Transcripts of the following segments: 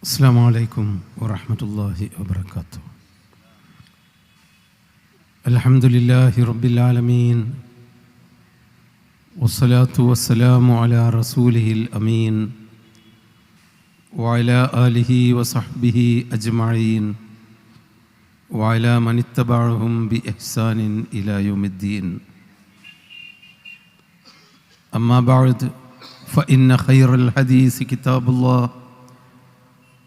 السلام عليكم ورحمة الله وبركاته. الحمد لله رب العالمين والصلاة والسلام على رسوله الأمين وعلى آله وصحبه أجمعين وعلى من اتبعهم بإحسان إلى يوم الدين. أما بعد فإن خير الحديث كتاب الله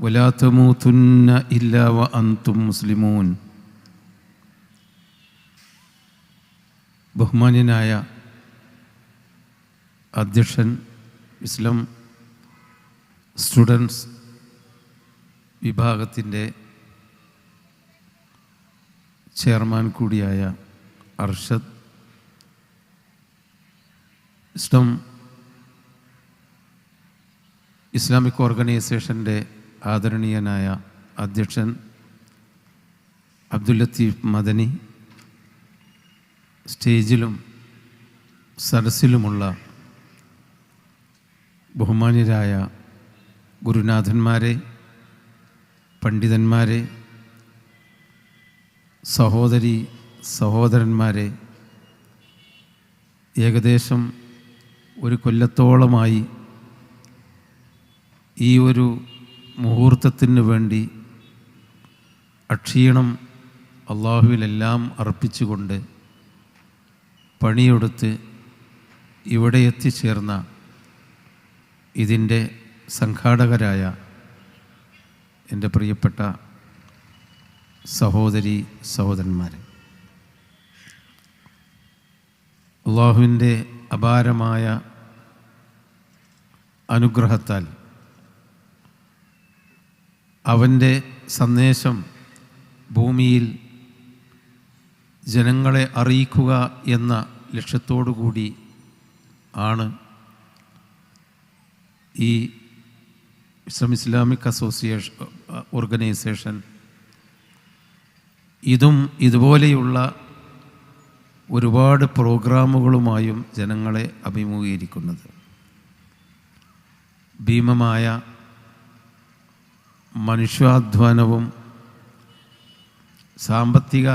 ولا تموتن إلا وأنتم مسلمون ബഹുമാന്യനായ അധ്യക്ഷൻ ഇസ്ലാം സ്റ്റുഡൻസ് വിഭാഗത്തിൻ്റെ ചെയർമാൻ കൂടിയായ അർഷദ് ഇസ്ലാം ഇസ്ലാമിക് ഓർഗനൈസേഷൻ്റെ ആദരണീയനായ അധ്യക്ഷൻ അബ്ദുൽ ലത്തീഫ് മദനി സ്റ്റേജിലും സരസിലുമുള്ള ബഹുമാന്യരായ ഗുരുനാഥന്മാരെ പണ്ഡിതന്മാരെ സഹോദരി സഹോദരന്മാരെ ഏകദേശം ഒരു കൊല്ലത്തോളമായി ഈ ഒരു മുഹൂർത്തത്തിന് വേണ്ടി അക്ഷീണം അള്ളാഹുവിലെല്ലാം അർപ്പിച്ചുകൊണ്ട് പണിയെടുത്ത് ഇവിടെ എത്തിച്ചേർന്ന ഇതിന്റെ സംഘാടകരായ എന്റെ പ്രിയപ്പെട്ട സഹോദരി സഹോദരന്മാരെ. അള്ളാഹുവിന്റെ അപാരമായ അനുഗ്രഹത്താൽ അവന്റെ സന്ദേശം ഭൂമിയിൽ ജനങ്ങളെ അറിയിക്കുക എന്ന ലക്ഷ്യത്തോടു കൂടി ആണ് ഈ ഇസ്ലാം ഇസ്ലാമിക് അസോസിയേഷൻ ഓർഗനൈസേഷൻ. ഇതും ഇതുപോലെയുള്ള ഒരുപാട് പ്രോഗ്രാമുകളുമായും ജനങ്ങളെ അഭിമുഖീകരിക്കുന്നത്. ഭീമമായ മനുഷ്യാധ്വാനവും സാമ്പത്തിക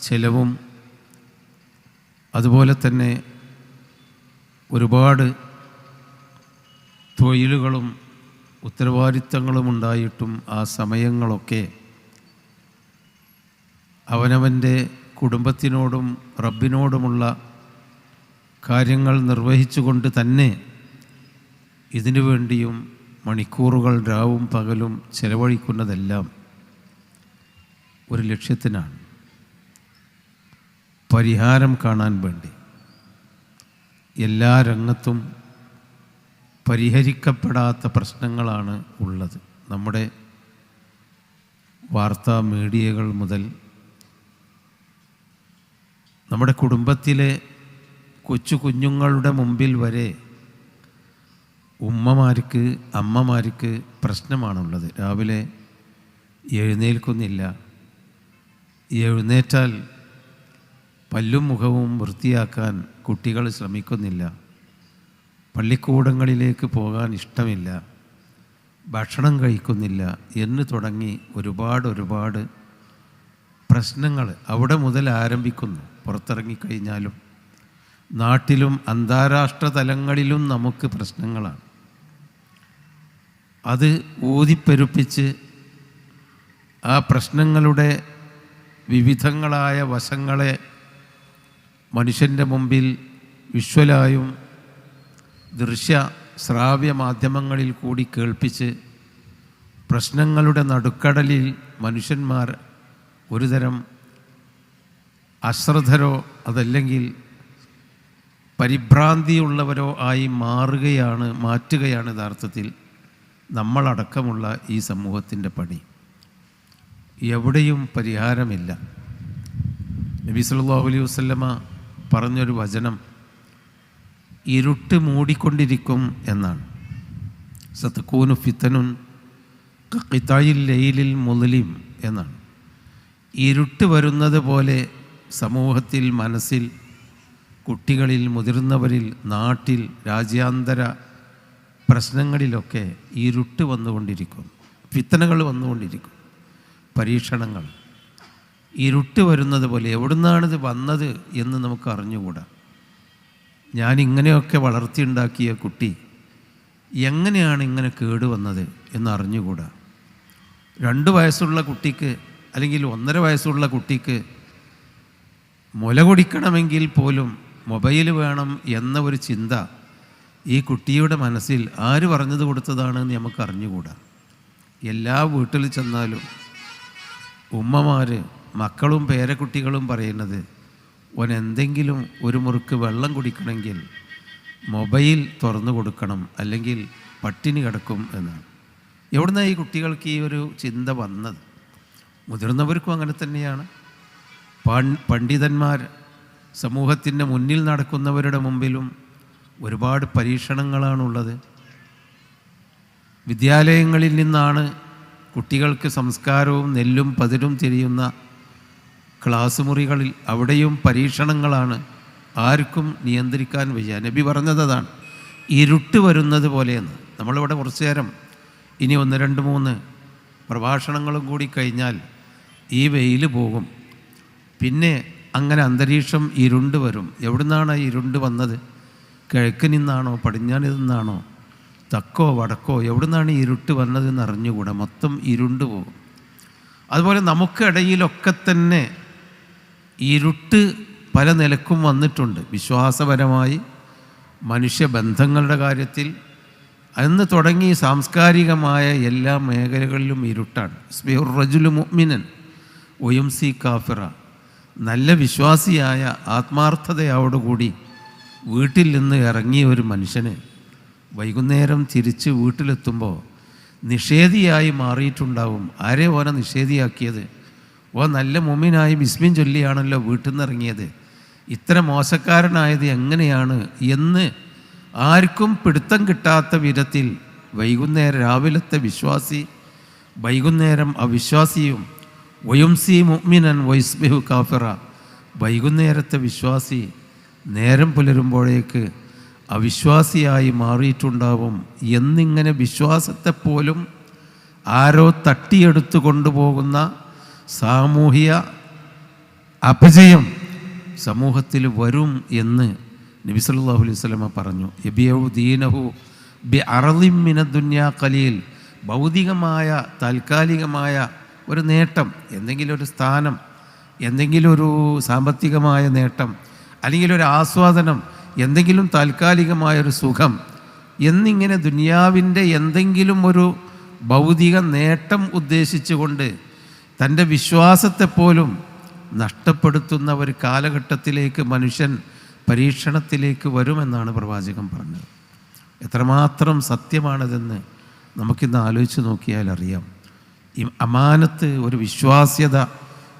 ചെലവും അതുപോലെ തന്നെ ഒരുപാട് തൊഴിലുകളും ഉത്തരവാദിത്തങ്ങളും ഉണ്ടായിട്ടും ആ സമയങ്ങളൊക്കെ അവനവന്റെ കുടുംബത്തിനോടും റബ്ബിനോടുമുള്ള കാര്യങ്ങൾ നിർവഹിച്ചുകൊണ്ട് തന്നെ ഇതിനു വേണ്ടിയും മണിക്കൂറുകൾ രാവും പകലും ചെലവഴിക്കുന്നതെല്ലാം ഒരു ലക്ഷ്യത്തിനാണ്. പരിഹാരം കാണാൻ വേണ്ടി. എല്ലാ രംഗത്തും പരിഹരിക്കപ്പെടാത്ത പ്രശ്നങ്ങളാണ് ഉള്ളത്. നമ്മുടെ വാർത്താ മീഡിയകൾ മുതൽ നമ്മുടെ കുടുംബത്തിലെ കൊച്ചു കുഞ്ഞുങ്ങളുടെ മുമ്പിൽ വരെ ഉമ്മമാർക്ക് അമ്മമാർക്ക് പ്രശ്നമാണുള്ളത്. രാവിലെ എഴുന്നേൽക്കുന്നില്ല. എഴുന്നേറ്റാൽ പല്ലും മുഖവും വൃത്തിയാക്കാൻ കുട്ടികൾ ശ്രമിക്കുന്നില്ല. പള്ളിക്കൂടങ്ങളിലേക്ക് പോകാൻ ഇഷ്ടമില്ല. ഭക്ഷണം കഴിക്കുന്നില്ല എന്ന് തുടങ്ങി ഒരുപാട് ഒരുപാട് പ്രശ്നങ്ങൾ അവിടെ മുതൽ ആരംഭിക്കുന്നു. പുറത്തിറങ്ങിക്കഴിഞ്ഞാലും നാട്ടിലും അന്താരാഷ്ട്ര തലങ്ങളിലും നമുക്ക് പ്രശ്നങ്ങളാണ്. അത് ഊതിപ്പെരുപ്പിച്ച് ആ പ്രശ്നങ്ങളുടെ വിവിധങ്ങളായ വശങ്ങളെ മനുഷ്യന്റെ മുമ്പിൽ വിഷ്വലായും ദൃശ്യ ശ്രാവ്യ മാധ്യമങ്ങളിൽ കൂടി കേൾപ്പിച്ച് പ്രശ്നങ്ങളുടെ നടുക്കടലിൽ മനുഷ്യന്മാർ ഒരുതരം അശ്രദ്ധരോ അതല്ലെങ്കിൽ പരിഭ്രാന്തിയുള്ളവരോ ആയി മാറുകയാണ് മാറ്റുകയാണ് യഥാർത്ഥത്തിൽ. നമ്മളടക്കമുള്ള ഈ സമൂഹത്തിന്റെ പണി. എവിടെയും പരിഹാരമില്ല. നബി സല്ലല്ലാഹു അലൈഹി വസല്ലമ പറഞ്ഞൊരു വചനം ഇരുട്ട് മൂടിക്കൊണ്ടിരിക്കും എന്നാണ്. സത്കൂനു ഫിത്തനുൻ കിത്തായിൽ ലൈലിൽ മുതലിം എന്നാണ്. ഇരുട്ട് വരുന്നത് പോലെ സമൂഹത്തിൽ മനസ്സിൽ കുട്ടികളിൽ മുതിർന്നവരിൽ നാട്ടിൽ രാജ്യാന്തര പ്രശ്നങ്ങളിലൊക്കെ ഇരുട്ട് വന്നുകൊണ്ടിരിക്കും. ഫിത്തനകൾ വന്നുകൊണ്ടിരിക്കും. പരീക്ഷണങ്ങൾ. ഇരുട്ട് വരുന്നത് പോലെ എവിടുന്നാണിത് വന്നത് എന്ന് നമുക്ക് അറിഞ്ഞുകൂടാ. ഞാൻ ഇങ്ങനെയൊക്കെ വളർത്തിയുണ്ടാക്കിയ കുട്ടി എങ്ങനെയാണ് ഇങ്ങനെ കേട് കേടുവന്നത് എന്ന് അറിഞ്ഞുകൂടാ. രണ്ട് വയസ്സുള്ള കുട്ടിക്ക് അല്ലെങ്കിൽ ഒന്നര വയസ്സുള്ള കുട്ടിക്ക് മുല കുടിക്കണമെങ്കിൽ പോലും മൊബൈൽ വേണം എന്ന ഒരു ചിന്ത ഈ കുട്ടിയുടെ മനസ്സിൽ ആര് പറഞ്ഞത് കൊടുത്തതാണെന്ന് നമുക്ക് അറിഞ്ഞുകൂടാ എല്ലാ വീട്ടിൽ ചെന്നാലും ഉമ്മമാർ മക്കളും പേരക്കുട്ടികളും പറയുന്നത് ഓൻ എന്തെങ്കിലും ഒരു മുറുക്ക് വെള്ളം കുടിക്കണമെങ്കിൽ മൊബൈൽ തുറന്നു കൊടുക്കണം അല്ലെങ്കിൽ പട്ടിണി കിടക്കും എന്നാണ്. എവിടുന്ന ഈ കുട്ടികൾക്ക് ഈ ഒരു ചിന്ത വന്നത്? മുതിർന്നവർക്കും അങ്ങനെ തന്നെയാണ്. പണ്ഡിതന്മാർ സമൂഹത്തിന്റെ മുന്നിൽ നടക്കുന്നവരുടെ മുമ്പിലും ഒരുപാട് പരീക്ഷണങ്ങളാണുള്ളത്. വിദ്യാലയങ്ങളിൽ നിന്നാണ് കുട്ടികൾക്ക് സംസ്കാരവും നെല്ലും പതിരും തിരിയുന്ന ക്ലാസ് മുറികളിൽ അവിടെയും പരീക്ഷണങ്ങളാണ് ആർക്കും നിയന്ത്രിക്കാൻ വയ്യ. നബി പറഞ്ഞതാണ് ഇരുട്ട് വരുന്നത് പോലെയെന്ന്. നമ്മളിവിടെ കുറച്ചു നേരം ഇനി ഒന്ന് രണ്ട് മൂന്ന് പ്രഭാഷണങ്ങളും കൂടി കഴിഞ്ഞാൽ ഈ വെയിൽ പോകും. പിന്നെ അങ്ങനെ അന്തരീക്ഷം ഇരുണ്ട് വരും. എവിടുന്നാണ് ഇരുണ്ട് വന്നത്? കിഴക്ക് നിന്നാണോ പടിഞ്ഞാറ് നിന്നാണോ തക്കോ വടക്കോ എവിടെ നിന്നാണ് ഇരുട്ട് വന്നതെന്ന് അറിഞ്ഞുകൂടാ. മൊത്തം ഇരുണ്ട് പോകും. അതുപോലെ നമുക്കിടയിലൊക്കെ തന്നെ ഇരുട്ട് പല നിലക്കും വന്നിട്ടുണ്ട്. വിശ്വാസപരമായി മനുഷ്യബന്ധങ്ങളുടെ കാര്യത്തിൽ. അന്ന് തുടങ്ങി സാംസ്കാരികമായ എല്ലാ മേഖലകളിലും ഇരുട്ടാണ്. സ്ബിഹുർ റജുലു മുഅ്മിനൻ ഒയം സി കാഫിറ നല്ല വിശ്വാസിയായ ആത്മാർത്ഥതയോടുകൂടി വീട്ടിൽ നിന്ന് ഇറങ്ങിയ ഒരു മനുഷ്യന് വൈകുന്നേരം തിരിച്ച് വീട്ടിലെത്തുമ്പോൾ നിഷേധിയായി മാറിയിട്ടുണ്ടാവും. ആരെ ഓനെ നിഷേധിയാക്കിയത്? ഓ നല്ല മുമ്മിനായി ബിസ്മിൻ ചൊല്ലിയാണല്ലോ വീട്ടിൽ നിന്ന് ഇറങ്ങിയത്. ഇത്ര മോശക്കാരനായത് എങ്ങനെയാണ് എന്ന് ആർക്കും പിടുത്തം കിട്ടാത്ത വിധത്തിൽ വൈകുന്നേരം രാവിലത്തെ വിശ്വാസി വൈകുന്നേരം അവിശ്വാസിയും വയുംസി മുഅ്മിനൻ വൈസ്ബിഹു കാഫിറ വൈകുന്നേരത്തെ വിശ്വാസി നേരം പുലരുമ്പോഴേക്ക് അവിശ്വാസിയായി മാറിയിട്ടുണ്ടാവും എന്നിങ്ങനെ വിശ്വാസത്തെപ്പോലും ആരോ തട്ടിയെടുത്തു കൊണ്ടുപോകുന്ന സാമൂഹിക അപജയം സമൂഹത്തിൽ വരും എന്ന് നബി സല്ലല്ലാഹു അലൈഹി വസല്ലമ പറഞ്ഞു. എബിയു ദീനഹു ബി അറളിമിന ദുന്യാ കലിയിൽ ഭൗതികമായ താൽക്കാലികമായ ഒരു നേട്ടം എന്തെങ്കിലും ഒരു സ്ഥാനം എന്തെങ്കിലും ഒരു സാമ്പത്തികമായ നേട്ടം അല്ലെങ്കിൽ ഒരു ആസ്വാദനം എന്തെങ്കിലും താൽക്കാലികമായൊരു സുഖം എന്നിങ്ങനെ ദുനിയാവിന്റെ എന്തെങ്കിലും ഒരു ഭൗതിക നേട്ടം ഉദ്ദേശിച്ചുകൊണ്ട് തന്റെ വിശ്വാസത്തെപ്പോലും നഷ്ടപ്പെടുത്തുന്ന ഒരു കാലഘട്ടത്തിലേക്ക് മനുഷ്യൻ പരീക്ഷണത്തിലേക്ക് വരുമെന്നാണ് പ്രവാചകൻ പറഞ്ഞത്. എത്രമാത്രം സത്യമാണതെന്ന് നമുക്കിന്ന് ആലോചിച്ച് നോക്കിയാൽ അറിയാം. ഈ അമാനത്ത് ഒരു വിശ്വാസ്യത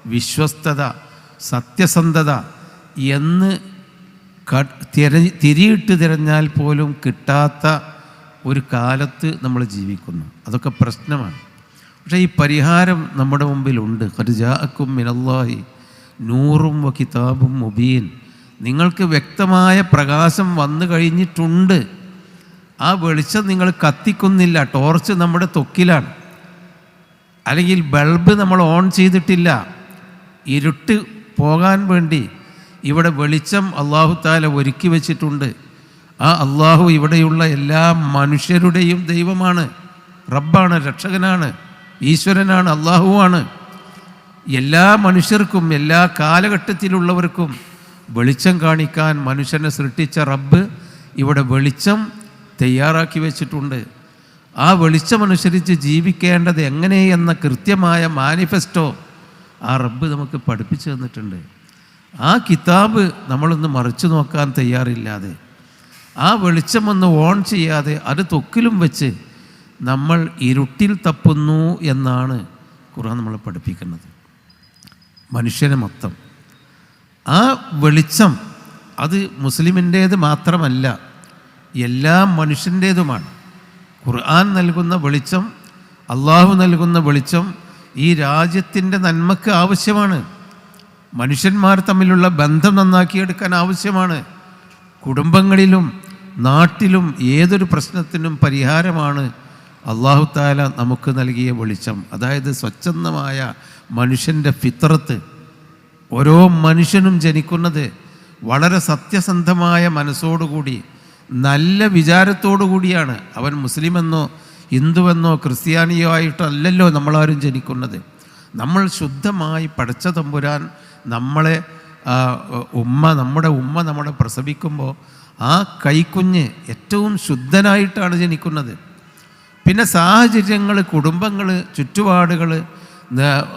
വിശ്വസ്തത സത്യസന്ധത എന്ന് തിര തിരിയിട്ട് തിരഞ്ഞാൽ പോലും കിട്ടാത്ത ഒരു കാലത്ത് നമ്മൾ ജീവിക്കുന്നു. അതൊക്കെ പ്രശ്നമാണ്. പക്ഷേ ഈ പരിഹാരം നമ്മുടെ മുമ്പിലുണ്ട്. ഖർജാക്കും മിനല്ലാഹി നൂറും വ കിതാബും മുബീൻ. നിങ്ങൾക്ക് വ്യക്തമായ പ്രകാശം വന്നു കഴിഞ്ഞിട്ടുണ്ട്. ആ വെളിച്ചം നിങ്ങൾ കത്തിക്കുന്നില്ല. ടോർച്ച് നമ്മുടെ തൊക്കിലാണ്. അല്ലെങ്കിൽ ബൾബ് നമ്മൾ ഓൺ ചെയ്തിട്ടില്ല. ഇരുട്ട് പോകാൻ വേണ്ടി ഇവിടെ വെളിച്ചം അള്ളാഹു താല ഒരുക്കി വച്ചിട്ടുണ്ട്. ആ അള്ളാഹു ഇവിടെയുള്ള എല്ലാ മനുഷ്യരുടെയും ദൈവമാണ്. റബ്ബാണ് രക്ഷകനാണ് ഈശ്വരനാണ് അള്ളാഹുവാണ്. എല്ലാ മനുഷ്യർക്കും എല്ലാ കാലഘട്ടത്തിലുള്ളവർക്കും വെളിച്ചം കാണിക്കാൻ മനുഷ്യനെ സൃഷ്ടിച്ച റബ്ബ് ഇവിടെ വെളിച്ചം തയ്യാറാക്കി വെച്ചിട്ടുണ്ട്. ആ വെളിച്ചമനുസരിച്ച് ജീവിക്കേണ്ടത് എങ്ങനെയെന്ന കൃത്യമായ മാനിഫെസ്റ്റോ ആ റബ്ബ് നമുക്ക് പഠിപ്പിച്ചു തന്നിട്ടുണ്ട്. ആ കിതാബ് നമ്മളൊന്ന് മറിച്ചു നോക്കാൻ തയ്യാറില്ലാതെ ആ വെളിച്ചമൊന്ന് ഓൺ ചെയ്യാതെ അത് തൊക്കിലും വെച്ച് നമ്മൾ ഇരുട്ടിൽ തപ്പുന്നു എന്നാണ് ഖുർആൻ നമ്മളെ പഠിപ്പിക്കുന്നത്. മനുഷ്യനെ മൊത്തം. ആ വെളിച്ചം അത് മുസ്ലിമിന്റേത് മാത്രമല്ല എല്ലാ മനുഷ്യന്റേതുമാണ്. ഖുർആൻ നൽകുന്ന വെളിച്ചം അള്ളാഹു നൽകുന്ന വെളിച്ചം ഈ രാജ്യത്തിന്റെ നന്മക്ക് ആവശ്യമാണ്. മനുഷ്യന്മാർ തമ്മിലുള്ള ബന്ധം നന്നാക്കിയെടുക്കാൻ ആവശ്യമാണ്. കുടുംബങ്ങളിലും നാട്ടിലും ഏതൊരു പ്രശ്നത്തിനും പരിഹാരമാണ് അള്ളാഹു താല നമുക്ക് നൽകിയ വെളിച്ചം. അതായത് സ്വച്ഛന്ദമായ മനുഷ്യന്റെ ഫിത്രത്ത് ഓരോ മനുഷ്യനും ജനിക്കുന്നത് വളരെ സത്യസന്ധമായ മനസ്സോടുകൂടി നല്ല വിചാരത്തോടു കൂടിയാണ് അവൻ മുസ്ലിമെന്നോ ഹിന്ദുവെന്നോ ക്രിസ്ത്യാനിയോ ആയിട്ടല്ലല്ലോ നമ്മളാരും ജനിക്കുന്നത്. നമ്മൾ ശുദ്ധമായി പഠിച്ച തമ്പുരാൻ നമ്മളെ ഉമ്മ നമ്മുടെ ഉമ്മ നമ്മളെ പ്രസവിക്കുമ്പോൾ ആ കൈക്കുഞ്ഞ് ഏറ്റവും ശുദ്ധനായിട്ടാണ് ജനിക്കുന്നത്. പിന്നെ സാഹചര്യങ്ങൾ കുടുംബങ്ങൾ ചുറ്റുപാടുകൾ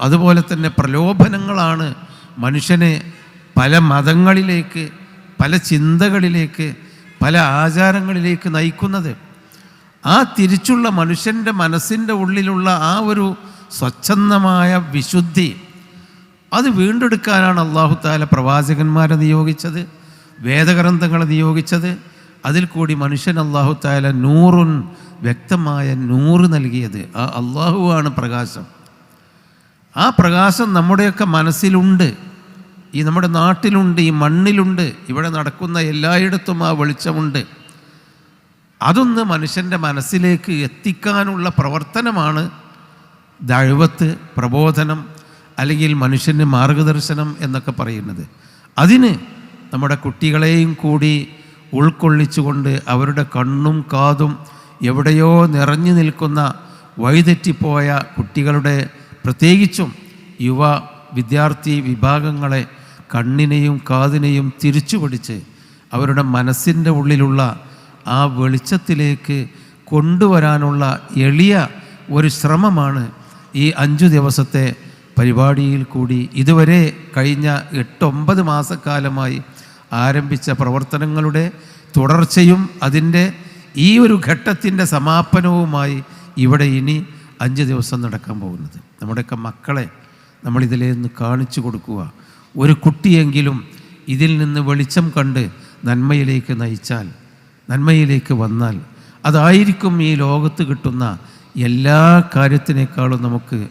അതുപോലെ തന്നെ പ്രലോഭനങ്ങളാണ് മനുഷ്യനെ പല മതങ്ങളിലേക്ക് പല ചിന്തകളിലേക്ക് പല ആചാരങ്ങളിലേക്ക് നയിക്കുന്നത്. ആ തിരിച്ചുള്ള മനുഷ്യന്റെ മനസ്സിന്റെ ഉള്ളിലുള്ള ആ ഒരു സ്വച്ഛന്ദമായ വിശുദ്ധി അത് വീണ്ടെടുക്കാനാണ് അള്ളാഹു താല പ്രവാചകന്മാരെ നിയോഗിച്ചത് വേദഗ്രന്ഥങ്ങളെ നിയോഗിച്ചത്. അതിൽ കൂടി മനുഷ്യൻ അള്ളാഹു താല നൂറുൻ വ്യക്തമായ നൂറ് നൽകിയത്. ആ അള്ളാഹുവാണ് പ്രകാശം. ആ പ്രകാശം നമ്മുടെയൊക്കെ മനസ്സിലുണ്ട്. ഈ നമ്മുടെ നാട്ടിലുണ്ട് ഈ മണ്ണിലുണ്ട് ഇവിടെ നടക്കുന്ന എല്ലായിടത്തും ആ വെളിച്ചമുണ്ട്. അതൊന്ന് മനുഷ്യന്റെ മനസ്സിലേക്ക് എത്തിക്കാനുള്ള പ്രവർത്തനമാണ് ദഴുവത്ത് പ്രബോധനം അല്ലെങ്കിൽ മനുഷ്യന് മാർഗദർശനം എന്നൊക്കെ പറയുന്നത്. അതിന് നമ്മുടെ കുട്ടികളെയും കൂടി ഉൾക്കൊള്ളിച്ചുകൊണ്ട് അവരുടെ കണ്ണും കാതും എവിടെയോ നിറഞ്ഞു നിൽക്കുന്ന വഴിതെറ്റിപ്പോയ കുട്ടികളുടെ പ്രത്യേകിച്ചും യുവ വിദ്യാർത്ഥി വിഭാഗങ്ങളെ കണ്ണിനെയും കാതിനെയും തിരിച്ചു പിടിച്ച് അവരുടെ മനസ്സിന്റെ ഉള്ളിലുള്ള ആ വെളിച്ചത്തിലേക്ക് കൊണ്ടുവരാനുള്ള എളിയ ഒരു ശ്രമമാണ് ഈ അഞ്ചു ദിവസത്തെ പരിപാടിയിൽ കൂടി ഇതുവരെ കഴിഞ്ഞ എട്ടൊമ്പത് മാസക്കാലമായി ആരംഭിച്ച പ്രവർത്തനങ്ങളുടെ തുടർച്ചയും അതിന്റെ ഈ ഒരു ഘട്ടത്തിന്റെ സമാപനവുമായി ഇവിടെ ഇനി അഞ്ച് ദിവസം നടക്കാൻ പോകുന്നത്. നമ്മുടെയൊക്കെ മക്കളെ നമ്മളിതിലേ നിന്ന് കാണിച്ചു കൊടുക്കുക. ഒരു കുട്ടിയെങ്കിലും ഇതിൽ നിന്ന് വെളിച്ചം കണ്ട് നന്മയിലേക്ക് നയിച്ചാൽ നന്മയിലേക്ക് വന്നാൽ അതായിരിക്കും ഈ ലോകത്ത് കിട്ടുന്ന എല്ലാ കാര്യത്തിനേക്കാളും നമുക്ക്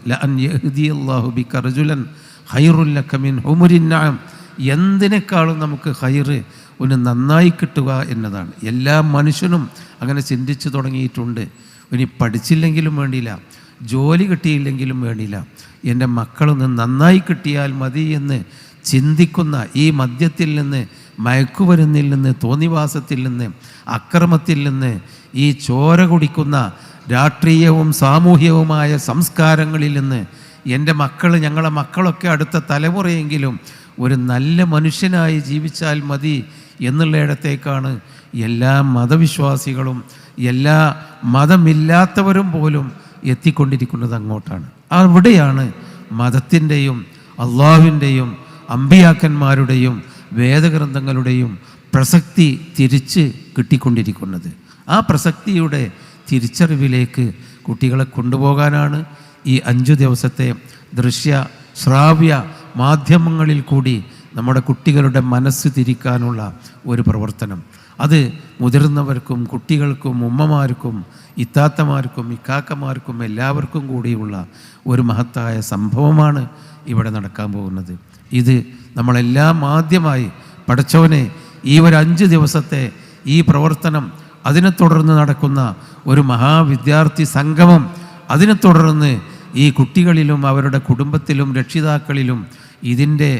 മിൻ ഹുമുരിന്നാം എന്തിനേക്കാളും നമുക്ക് ഹൈറ് ഒന്ന് നന്നായി കിട്ടുക എന്നതാണ്. എല്ലാ മനുഷ്യനും അങ്ങനെ ചിന്തിച്ചു തുടങ്ങിയിട്ടുണ്ട്. ഇനി പഠിച്ചില്ലെങ്കിലും വേണ്ടിയില്ല ജോലി കിട്ടിയില്ലെങ്കിലും വേണ്ടിയില്ല എന്റെ മക്കളൊന്ന് നന്നായി കിട്ടിയാൽ മതി എന്ന് ചിന്തിക്കുന്ന ഈ മദ്യത്തിൽ നിന്ന് മയക്കുമരുന്നിൽ നിന്ന് തോന്നിവാസത്തിൽ നിന്ന് അക്രമത്തിൽ നിന്ന് ഈ ചോര കുടിക്കുന്ന രാഷ്ട്രീയവും സാമൂഹ്യവുമായ സംസ്കാരങ്ങളിൽ നിന്ന് എന്റെ മക്കൾ ഞങ്ങളെ മക്കളൊക്കെ അടുത്ത തലമുറയെങ്കിലും ഒരു നല്ല മനുഷ്യനായി ജീവിച്ചാൽ മതി എന്നുള്ളയിടത്തേക്കാണ് എല്ലാ മതവിശ്വാസികളും എല്ലാ മതമില്ലാത്തവരും പോലും എത്തിക്കൊണ്ടിരിക്കുന്നത് അങ്ങോട്ടാണ്. അവിടെയാണ് മതത്തിന്റെയും അള്ളാഹുവിന്റെയും അമ്പിയാക്കന്മാരുടെയും വേദഗ്രന്ഥങ്ങളുടെയും പ്രസക്തി തിരിച്ച് കിട്ടിക്കൊണ്ടിരിക്കുന്നത്. ആ പ്രസക്തിയുടെ തിരിച്ചറിവിലേക്ക് കുട്ടികളെ കൊണ്ടുപോകാനാണ് ഈ അഞ്ചു ദിവസത്തെ ദൃശ്യ ശ്രാവ്യ മാധ്യമങ്ങളിൽ കൂടി നമ്മുടെ കുട്ടികളുടെ മനസ്സ് തിരിക്കാനുള്ള ഒരു പ്രവർത്തനം. അത് മുതിർന്നവർക്കും കുട്ടികൾക്കും ഉമ്മമാർക്കും ഇത്താത്തമാർക്കും ഇക്കാക്കമാർക്കും എല്ലാവർക്കും കൂടിയുള്ള ഒരു മഹത്തായ സംഭവമാണ് ഇവിടെ നടക്കാൻ പോകുന്നത്. ഇത് നമ്മളെല്ലാം ആദ്യമായി പഠിച്ചവനെ ഈ ഒരു അഞ്ച് ദിവസത്തെ ഈ പ്രവർത്തനം അതിനെ തുടർന്ന് നടക്കുന്ന ഒരു മഹാവിദ്യാർത്ഥി സംഗമം അതിനെ തുടർന്ന് ഈ കുട്ടികളിലും അവരുടെ കുടുംബത്തിലും രക്ഷിതാക്കളിലും ഇതിന്റെ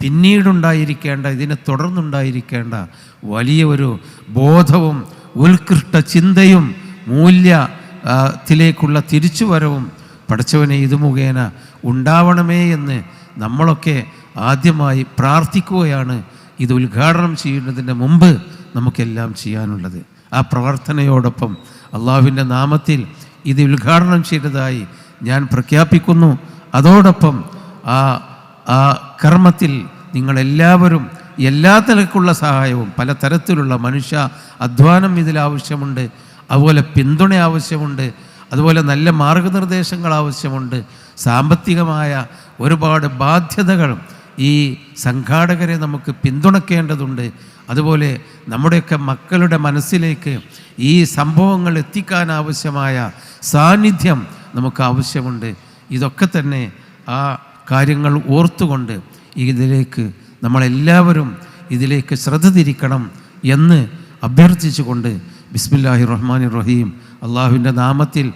പിന്നീടുണ്ടായിരിക്കേണ്ട ഇതിനെ തുടർന്നുണ്ടായിരിക്കേണ്ട വലിയ ഒരു ബോധവും ഉത്കൃഷ്ട ചിന്തയും മൂല്യ ആ, ത്തിലേക്കുള്ള തിരിച്ചുവരവും പഠിച്ചവനെ ഇത് മുഖേന ഉണ്ടാവണമേ എന്ന് നമ്മളൊക്കെ ആദ്യമായി പ്രാർത്ഥിക്കുകയാണ്. ഇത് ഉദ്ഘാടനം ചെയ്യുന്നതിന്റെ മുമ്പ് നമുക്കെല്ലാം ചെയ്യാനുള്ളത്. ആ പ്രാർത്ഥനയോടൊപ്പം അള്ളാഹുവിന്റെ നാമത്തിൽ ഇത് ഉദ്ഘാടനം ചെയ്തതായി ഞാൻ പ്രഖ്യാപിക്കുന്നു. അതോടൊപ്പം ആ ആ കർമ്മത്തിൽ നിങ്ങളെല്ലാവരും എല്ലാ തലക്കുള്ള സഹായവും പല തരത്തിലുള്ള മനുഷ്യ അധ്വാനം ഇതിൽ ആവശ്യമുണ്ട് അതുപോലെ പിന്തുണ ആവശ്യമുണ്ട് അതുപോലെ നല്ല മാർഗനിർദ്ദേശങ്ങൾ ആവശ്യമുണ്ട്. സാമ്പത്തികമായ ഒരുപാട് ബാധ്യതകളും ഈ സംഘാടകരെ നമുക്ക് പിന്തുണയ്ക്കേണ്ടതുണ്ട് അതുപോലെ നമ്മുടെയൊക്കെ മക്കളുടെ മനസ്സിലേക്ക് ഈ സംഭവങ്ങൾ എത്തിക്കാൻ ആവശ്യമായ സാന്നിധ്യം നമുക്ക് ആവശ്യമുണ്ട്. ഇതൊക്കെ തന്നെ ആ കാര്യങ്ങൾ ഓർത്തുകൊണ്ട് ഇതിലേക്ക് നമ്മളെല്ലാവരും ഇതിലേക്ക് ശ്രദ്ധ തിരിക്കണം എന്ന് അഭ്യർത്ഥിച്ചുകൊണ്ട് ബിസ്മില്ലാഹി റഹ്മാൻ റഹീം അള്ളാഹുവിന്റെ നാമത്തിൽ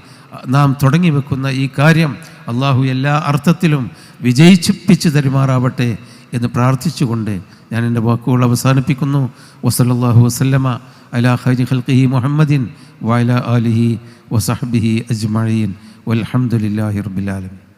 നാം തുടങ്ങി വെക്കുന്ന ഈ കാര്യം അള്ളാഹു എല്ലാ അർത്ഥത്തിലും വിജയിച്ചിപ്പിച്ച് തരുമാറാവട്ടെ എന്ന് പ്രാർത്ഥിച്ചുകൊണ്ട് ഞാൻ എന്റെ വാക്കുകൾ അവസാനിപ്പിക്കുന്നു. വസല്ലാഹു വസല്ലമ അലാ ഹരി ഖൽഖിഹി മുഹമ്മദിൻ വഅല ആലിഹി വസഹ്ബിഹി അജ്മഈൻ. വൽഹംദുലില്ലാഹി റബ്ബിൽ ആലമീൻ.